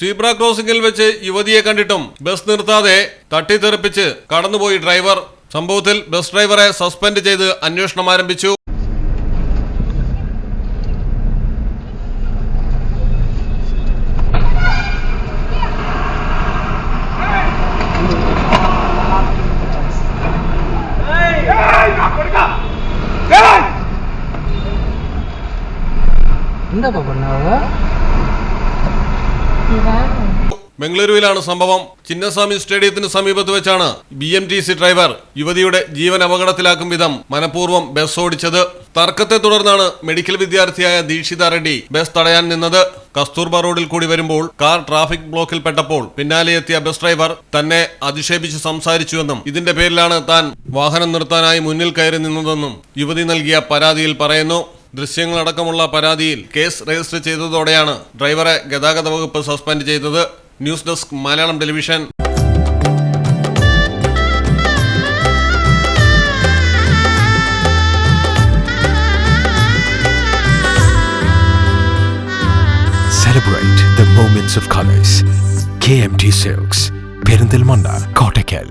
Zebra ക്രോസിംഗിൽ വെച്ച് യുവതിയെ കണ്ടിട്ടും ബസ് നിർത്താതെ തട്ടിത്തെറിപ്പിച്ച് കടന്നുപോയി ഡ്രൈവർ. സംഭവത്തിൽ ബസ് ഡ്രൈവറെ സസ്പെൻഡ് ചെയ്ത് അന്വേഷണം ആരംഭിച്ചു. എന്താ പറഞ്ഞത്? ബംഗളൂരുവിലാണ് സംഭവം. ചിന്നസ്വാമി സ്റ്റേഡിയത്തിന് സമീപത്ത് വെച്ചാണ് B M T C driver യുവതിയുടെ ജീവൻ അപകടത്തിലാക്കും വിധം മനഃപൂർവം ബസ് ഓടിച്ചത്. തർക്കത്തെ തുടർന്നാണ് മെഡിക്കൽ വിദ്യാർത്ഥിയായ ദീക്ഷിത റെഡ്ഡി ബസ് തടയാൻ നിന്നത്. കസ്തൂർബ റോഡിൽ കൂടി വരുമ്പോൾ കാർ ട്രാഫിക് ബ്ലോക്കിൽ പെട്ടപ്പോൾ പിന്നാലെ എത്തിയ ബസ് ഡ്രൈവർ തന്നെ അധിക്ഷേപിച്ച് സംസാരിച്ചുവെന്നും ഇതിന്റെ പേരിലാണ് താൻ വാഹനം നിർത്താനായി മുന്നിൽ കയറി നിന്നതെന്നും യുവതി നൽകിയ പരാതിയിൽ പറയുന്നു. ദൃശ്യങ്ങളടക്കമുള്ള പരാതിയിൽ കേസ് രജിസ്റ്റർ ചെയ്തതോടെയാണ് ഡ്രൈവറെ ഗതാഗത വകുപ്പ് സസ്പെൻഡ് ചെയ്തത് news desk Malayalam television Celebrate the moments of colors. KMT Silks, Perindalmanda, Kottakkal.